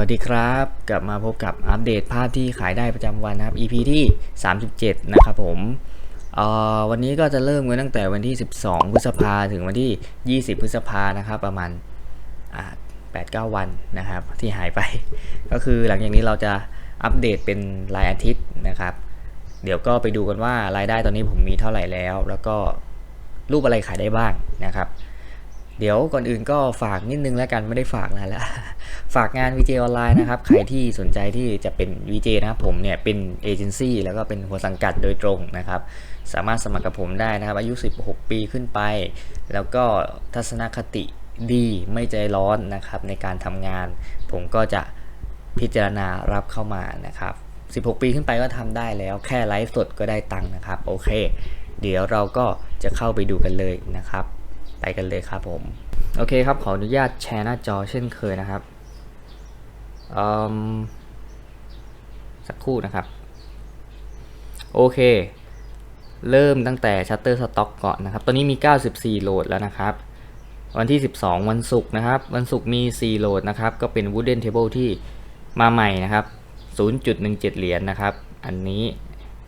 วัสดีครับ กลับมาพบกับอัปเดตภาพที่ขายได้ประจำวันนะครับ EP ที่ 37 นะครับผมวันนี้ก็จะเริ่มกันตั้งแต่วันที่ 12 พฤษภาถึงวันที่ 20 พฤษภานะครับประมาณ8-9 วันนะครับ ที่หายไป ก็คือหลังจากนี้เราจะอัปเดตเป็นรายอาทิตย์นะครับ เดี๋ยวก็ไปดูกันว่ารายได้ตอนนี้ผมมีเท่าไหร่แล้ว แล้วก็รูปอะไรขายได้บ้างนะครับ เดี๋ยวก่อนอื่นก็ฝากนิดนึงแล้วกันไม่ได้ฝากนานแล้ว ฝากงาน VJ ออนไลน์นะครับ ใครที่สนใจที่จะเป็น VJ นะครับผมเนี่ยเป็นเอเจนซี่แล้วก็เป็นหัวสังกัดโดยตรงนะครับ สามารถสมัครกับผมได้นะครับ อายุ 16 ปีขึ้นไป แล้วก็ทัศนคติดีไม่ใจร้อนนะครับ ในการทำงาน ผมก็จะพิจารณารับเข้ามานะครับ 16 ปีขึ้นไปก็ทำได้แล้วแค่ไลฟ์สดก็ได้ตังค์นะครับ โอเค เดี๋ยวเราก็จะเข้าไปดูกันเลยนะครับ ไปกันเลยครับผม โอเคครับ ขออนุญาตแชร์หน้าจอเช่นเคยนะครับ สักครู่นะครับ โอเค เริ่มตั้งแต่ Shutterstock ก่อนนะครับ ตอนนี้มี 94 โหลดแล้วนะครับ วันที่ 12 วันศุกร์นะครับ วันศุกร์มี 4 โหลดนะครับ ก็เป็น Wooden Table ที่มาใหม่นะครับ 0.17 เหรียญนะครับ อันนี้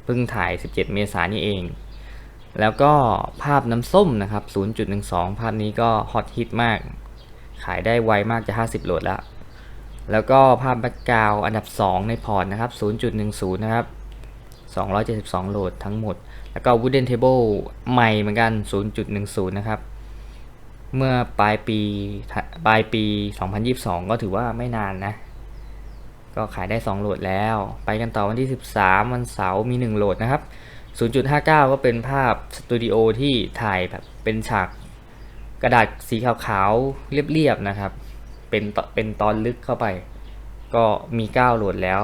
เพิ่งถ่าย 17 เมษายนนี่เอง แล้วก็ภาพน้ำส้มนะครับ 0.12 ภาพนี้ก็ฮอตฮิตมาก ขายได้ไวมากจะ 50 โหลดแล้ว แล้วก็ภาพแบ็กกราวอันดับ 2 ในพอร์ตนะครับ 0.10 นะครับ 272 โหลดทั้งหมด แล้วก็ Wooden Table ใหม่เหมือนกัน 0.10 นะครับ เมื่อปลายปีปลายปี 2022 ก็ถือว่าไม่นานนะ ก็ขายได้ 2 โหลดแล้ว ไปกันต่อวันที่ 13 วันเสาร์มี 1 โหลดนะครับ 0.59 ก็เป็นภาพสตูดิโอที่ถ่ายแบบเป็นฉากกระดาษสีขาวๆเรียบๆนะครับ เป็นตเป็นตอนลึกเข้าไป ก็มี 9 โหลดแล้ว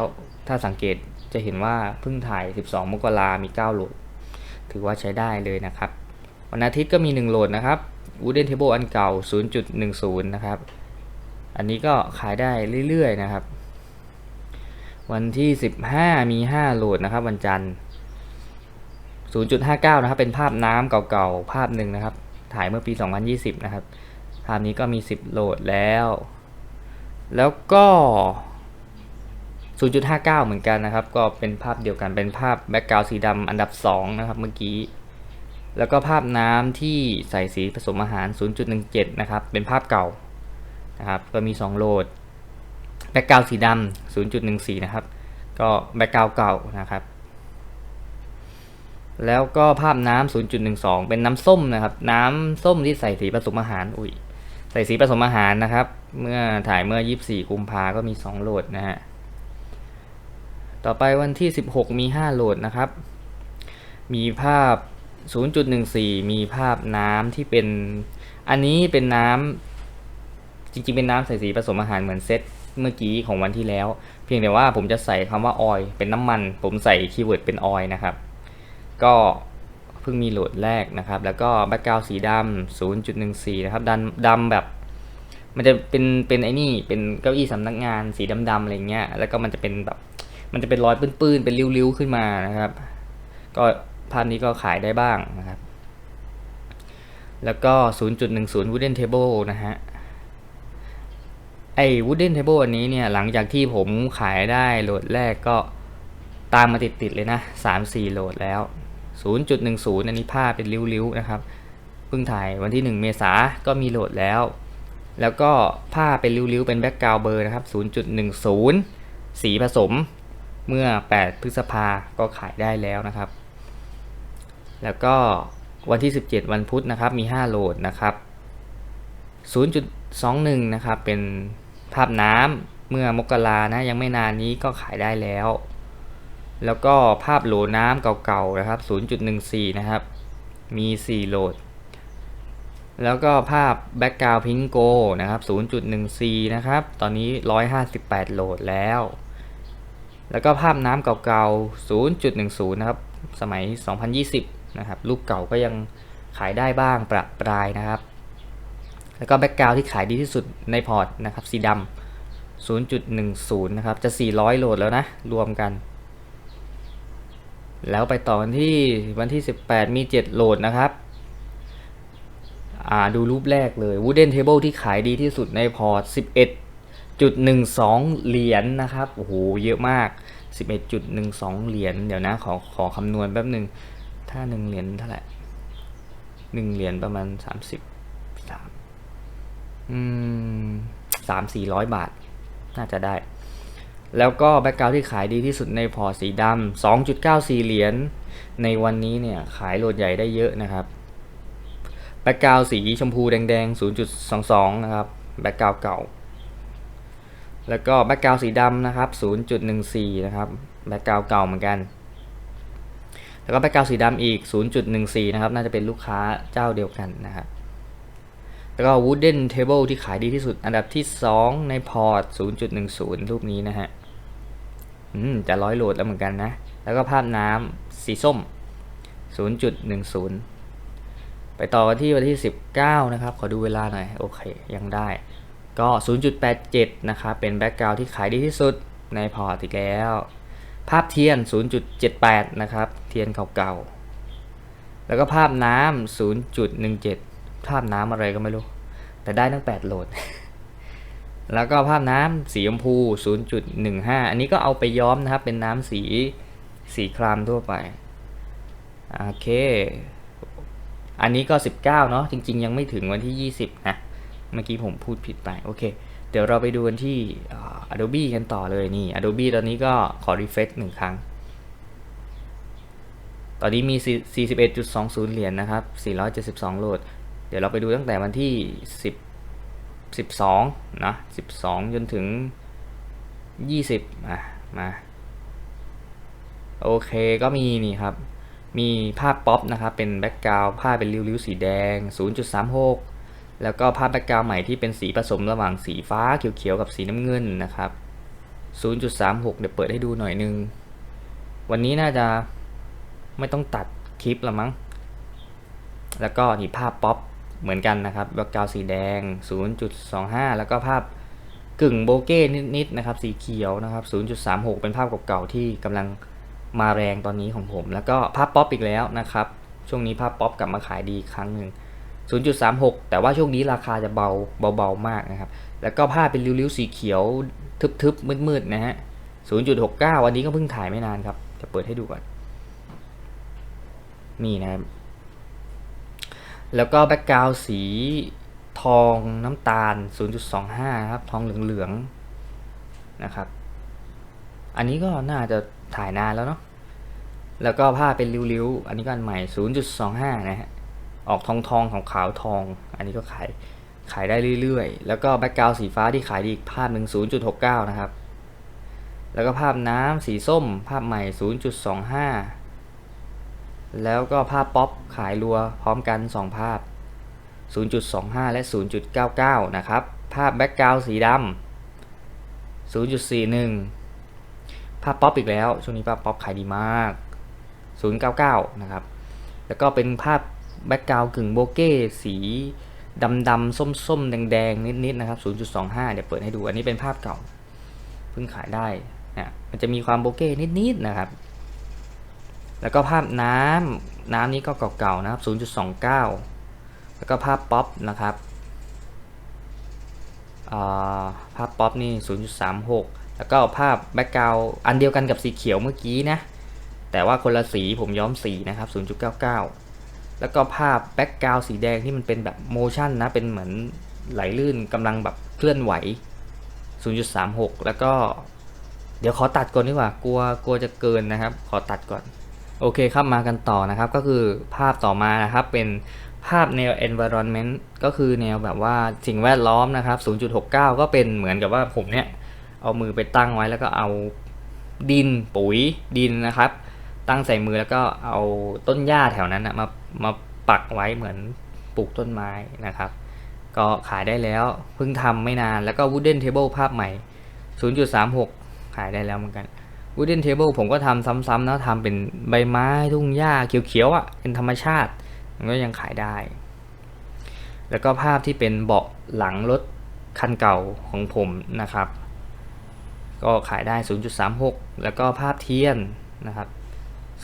ถ้าสังเกตจะเห็นว่าเพิ่งถ่าย 12 มกรามี 9 โหลด ถือว่าใช้ได้เลยนะครับ วันอาทิตย์ก็มี 1 โหลดนะครับ Wooden Table อันเก่า 0.10 นะครับ อันนี้ก็ขายได้เรื่อยๆนะครับ วันที่ 15 มี 5 โหลดนะครับ วันจันทร์ 0.59 นะครับ เป็นภาพน้ำเก่าๆ ภาพหนึ่งนะครับ ถ่ายเมื่อปี 2020 นะครับ ภาพนี้ก็มี 10 โหลดแล้ว แล้วก็ 0.59 เหมือนกันนะครับ ก็เป็นภาพเดียวกันเป็นภาพแบ็กกราวด์สีดำอันดับ 2 นะครับเมื่อกี้ แล้วก็ภาพน้ำที่ใส่สีผสมอาหาร 0.17 นะครับ เป็นภาพเก่านะครับ ก็มี 2 โหลดแบ็กกราวด์สีดำ0.14 นะครับ ก็แบ็กกราวด์เก่านะครับแล้วก็ภาพน้ำ0.12 เป็นน้ำส้มนะครับ น้ำส้มที่ใส่สีผสมอาหาร อุ้ย ใส่สีผสมอาหารนะครับ เมื่อถ่ายเมื่อ 24 กุมภาก็มี 2 โหลดนะฮะ ต่อไปวันที่ 16 มี 5 โหลดนะครับ มีภาพ 0.14 มีภาพน้ำที่เป็น อันนี้เป็นน้ำ จริงๆ เป็นน้ำใส่สีผสมอาหารเหมือนเซตเมื่อกี้ของวันที่แล้ว เพียงแต่ว่าผมจะใส่คำว่าออยเป็นน้ำมัน ผมใส่คีย์เวิร์ดเป็นออยนะครับ ก็ พิ่งมีโหลดแรกนะครับ แล้วก็แบ็กกราวสีดำ0.14 นะครับดำดำแบบ มันจะเป็นเป็นไอ้นี่เป็นเก้าอี้สำนักงานสีดำๆอะไรเงี้ยแล้วก็มันจะเป็นแบบมันจะเป็นรอยปื้นๆเป็นริ้วๆขึ้นมานะครับ ก็ภาพนี้ก็ขายได้บ้างนะครับ แล้วก็ 0.10 wooden table นะฮะไอ้ wooden table อันนี้เนี่ยหลังจากที่ผมขายได้โหลดแรกก็ตามมาติดๆเลยนะ 3-4 โหลดแล้ว 0.10 อันนี้ภาพเป็นริ้วๆนะครับเพิ่งถ่ายวันที่ 1 เมษาก็มีโหลดแล้ว แล้วก็ผ้าเป็นริ้วๆเป็นแบ็กกราวเบอร์นะครับ 0.10 สีผสมเมื่อ 8 พฤษภาก็ขายได้แล้วนะครับ แล้วก็วันที่ 17 วันพุธนะครับมี 5 โหลดนะครับ 0.21 นะครับเป็นภาพน้ำเมื่อมกรานะยังไม่นานนี้ก็ขายได้แล้ว แล้วก็ภาพโหลน้ำเก่าๆนะครับ 0.14 นะครับ มี 4 โหลด แล้วก็ภาพแบ็กกราวพิงโกนะครับ 0.14 นะครับ ตอนนี้ 158 โหลดแล้ว แล้วก็ภาพน้ำเก่าๆ 0.10 นะครับ สมัย 2020 นะครับ รูปเก่าก็ยังขายได้บ้างประปรายนะครับ แล้วก็แบ็กกราวที่ขายดีที่สุดในพอร์ตนะครับ สีดำ0.10 นะครับ จะ 400 โหลดแล้วนะ รวมกัน แล้วไปต่อวันที่วันที่ 18 มี 7 โหลดนะครับอ่าดูรูปแรกเลย Wooden Table ที่ขายดีที่สุดในพอร์ต 11.12 เหรียญนะครับ โอ้โห เยอะมาก 11.12 เหรียญ เดี๋ยวนะ ขอขอคำนวณแป๊บหนึ่ง ถ้า 1 เหรียญเท่าไหร่ 1 เหรียญประมาณ30 3อืม 3 400 บาท น่าจะได้ แล้วก็แบ็กกราวที่ขายดีที่สุดในพอร์ตสีดำ2.94 เหรียญในวันนี้เนี่ยขายโหลดใหญ่ได้เยอะนะครับแบ็กกราวสีชมพูแดงๆ 0.22 นะครับแบ็กกราวเก่า แล้วก็แบ็กกราวสีดำนะครับ 0.14 นะครับแบ็กกราวเก่าเหมือนกัน แล้วก็แบ็กกราวสีดำอีก 0.14 นะครับ น่าจะเป็นลูกค้าเจ้าเดียวกันนะครับ แล้วก็ wooden table ที่ขายดีที่สุดอันดับที่ 2 ในพอร์ต 0.10 รูปนี้นะฮะ อืม จะร้อยโหลดแล้วเหมือนกันนะ แล้วก็ภาพน้ำสีส้ม 0.10 ไปต่อกันที่วันที่ 19 นะครับ ขอดูเวลาหน่อย โอเค ยังได้ ก็ 0.87 นะครับ เป็นแบ็กกราวที่ขายดีที่สุดในพอร์ตอีกแล้ว ภาพเทียน 0.78 นะครับ เทียนเก่าๆ แล้วก็ภาพน้ำ0.17 ภาพน้ำอะไรก็ไม่รู้ แต่ได้ตั้ง 8 โหลด แล้วก็ภาพน้ำสีชมพู 0.15 อันนี้ก็เอาไปย้อมนะครับ เป็นน้ำสีสีครามทั่วไป โอเค อันนี้ก็ 19 เนาะจริง ๆ ยังไม่ถึงวันที่ 20 นะ เมื่อกี้ผมพูดผิดไป โอเค เดี๋ยวเราไปดูกันที่อ่า Adobe กันต่อเลยนี่ Adobe ตอนนี้ก็ขอ refresh หนึ่งครั้งตอนนี้มี 41.20 เหรียญนะครับ 472 โหลด เดี๋ยวเราไปดูตั้งแต่วันที่ 10 12นะ12 จนถึง 20อะมาโอเคก็มีนี่ครับ มีภาพป๊อปนะครับ เป็นแบ็กกราวภาพเป็นริ้วๆสีแดง 0.36 แล้วก็ภาพแบ็กกราวใหม่ที่เป็นสีผสมระหว่างสีฟ้าเขียวๆกับสีน้ำเงินนะครับ 0.36 เดี๋ยวเปิดให้ดูหน่อยนึง วันนี้น่าจะไม่ต้องตัดคลิปละมั้ง แล้วก็นี่ภาพป๊อป เหมือนกันนะครับแบ็กกราวสีแดง 0.25 แล้วก็ภาพกึ่งโบเก้นิดๆนะครับ สีเขียวนะครับ 0.36 เป็นภาพเก่าๆที่กำลังมาแรงตอนนี้ของผม แล้วก็ภาพป๊อปอีกแล้วนะครับ ช่วงนี้ภาพป๊อปกลับมาขายดีครั้งหนึ่ง 0.36 แต่ว่าช่วงนี้ราคาจะเบาเบาๆมากนะครับ แล้วก็ภาพเป็นริ้วๆสีเขียวทึบๆมืดๆนะฮะ 0.69 วันนี้ก็เพิ่งถ่ายไม่นานครับ จะเปิดให้ดูก่อน นี่นะครับ แล้วก็แบ็กกราวสีทองน้ำตาล 0.25 ครับ ทองเหลืองๆนะครับ อันนี้ก็น่าจะถ่ายนานแล้วเนาะแล้วก็ผ้าเป็นริ้วๆ อันนี้ก็อันใหม่ 0.25 นะฮะ ออกทองทองของขาวทอง อันนี้ก็ขายขายได้เรื่อยๆ แล้วก็แบ็กกราวสีฟ้าที่ขายดีอีกภาพหนึ่ง0.69 นะครับ แล้วก็ภาพน้ำสีส้ม ภาพใหม่ 0.25 แล้วก็ภาพป๊อปขายรัวพร้อมกัน 2 ภาพ 0.25 และ 0.99 นะครับ ภาพแบ็กกราวสีดำ0.41 ภาพป๊อปอีกแล้ว ช่วงนี้ภาพป๊อปขายดีมาก 099 นะครับ แล้วก็เป็นภาพแบ็กกราวกึ่งโบเก้สีดำดำส้มส้มๆแดงนิดๆนะครับ 0.25 เดี๋ยวเปิดให้ดู อันนี้เป็นภาพเก่า เพิ่งขายได้นะมันจะมีความโบเก้นิดๆนะครับ แล้วก็ภาพน้ำน้ำนี้ก็เก่าๆนะครับ 0.29 แล้วก็ภาพป๊อปนะครับาภาพป๊อปนี่ 0.36 แล้วก็ภาพแบ็กกราวอันเดียวกันกับสีเขียวเมื่อกี้นะ แต่ว่าคนละสีผมย้อมสีนะครับ 0.99 แล้วก็ภาพแบ็กกราวสีแดงที่มันเป็นแบบโมชั่นนะ เป็นเหมือนไหลลื่นกำลังแบบเคลื่อนไหว 0.36 แล้วก็เดี๋ยวขอตัดก่อนดีกว่ากลัวกลัวจะเกินนะครับ ขอตัดก่อน โอเคครับมากันต่อนะครับก็คือภาพต่อมานะครับเป็นภาพแนว environment ก็คือแนวแบบว่าสิ่งแวดล้อมนะครับ 0.69 ก็เป็นเหมือนกับว่าผมเนี่ย เอามือไปตั้งไว้แล้วก็เอาดินปุ๋ยดินนะครับ ตั้งใส่มือแล้วก็เอาต้นหญ้าแถวนั้นนะมามาปักไว้เหมือนปลูกต้นไม้นะครับ ก็ขายได้แล้วเพิ่งทำไม่นานแล้วก็ wooden table ภาพใหม่ 0.36 ขายได้แล้วเหมือนกัน wooden table ผมก็ทำซ้ำๆนะทำเป็นใบไม้ทุ่งหญ้าเขียวๆอะเป็นธรรมชาติ มันก็ยังขายได้ แล้วก็ภาพที่เป็นเบาะหลังรถคันเก่าของผมนะครับ ก็ขายได้ 0.36 แล้วก็ภาพเทียนนะครับ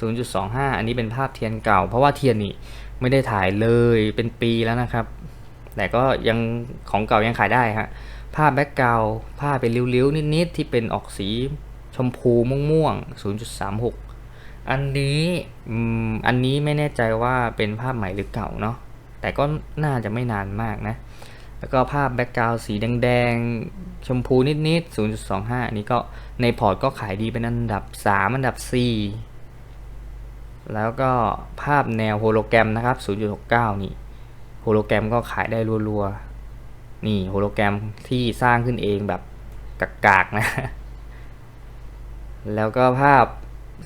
0.25 อันนี้เป็นภาพเทียนเก่า เพราะว่าเทียนนี่ไม่ได้ถ่ายเลยเป็นปีแล้วนะครับ แต่ก็ยังของเก่ายังขายได้ฮะภาพแบ็กกราวภาพเป็นริ้วๆนิดๆที่เป็นออกสี ชมพูม่วงๆ0.36 อันนี้อืมอันนี้ไม่แน่ใจว่าเป็นภาพใหม่หรือเก่าเนาะแต่ก็น่าจะไม่นานมากนะ แล้วก็ภาพแบ็กกราวสีแดงๆ ชมพูนิดๆ 0.25 อันนี้ก็ในพอร์ตก็ขายดีเป็นอันดับ 3 อันดับ 4 แล้วก็ภาพแนวโฮโลแกรมนะครับ 0.69 นี่โฮโลแกรมก็ขายได้รัวๆ นี่โฮโลแกรมที่สร้างขึ้นเองแบบกากๆนะ แล้วก็ภาพ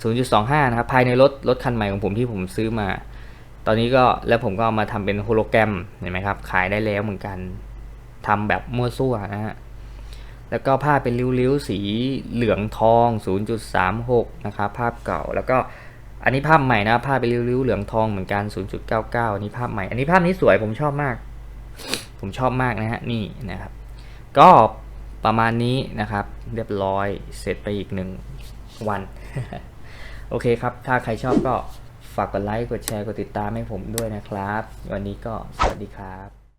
0.25 นะครับ ภายในรถรถคันใหม่ของผมที่ผมซื้อมา ตอนนี้ก็แล้วผมก็เอามาทำเป็นโฮโลแกรมเห็นไหมครับ ขายได้แล้วเหมือนกันทำแบบมั่วซั่วนะฮะแล้วก็ภาพเป็นริ้วๆ สีเหลืองทอง 0.36 นะครับ ภาพเก่า แล้วก็อันนี้ภาพใหม่นะ ภาพเป็นริ้วๆ เหลืองทองเหมือนกัน 0.99 อันนี้ภาพใหม่ อันนี้ภาพนี้สวยผมชอบมาก ผมชอบมากนะฮะ นี่นะครับ ก็ประมาณนี้นะครับ เรียบร้อย เสร็จไปอีกหนึ่ง วัน โอเคครับ ถ้าใครชอบก็ฝากกดไลค์ กดแชร์ กดติดตามให้ผมด้วยนะครับ วันนี้ก็สวัสดีครับ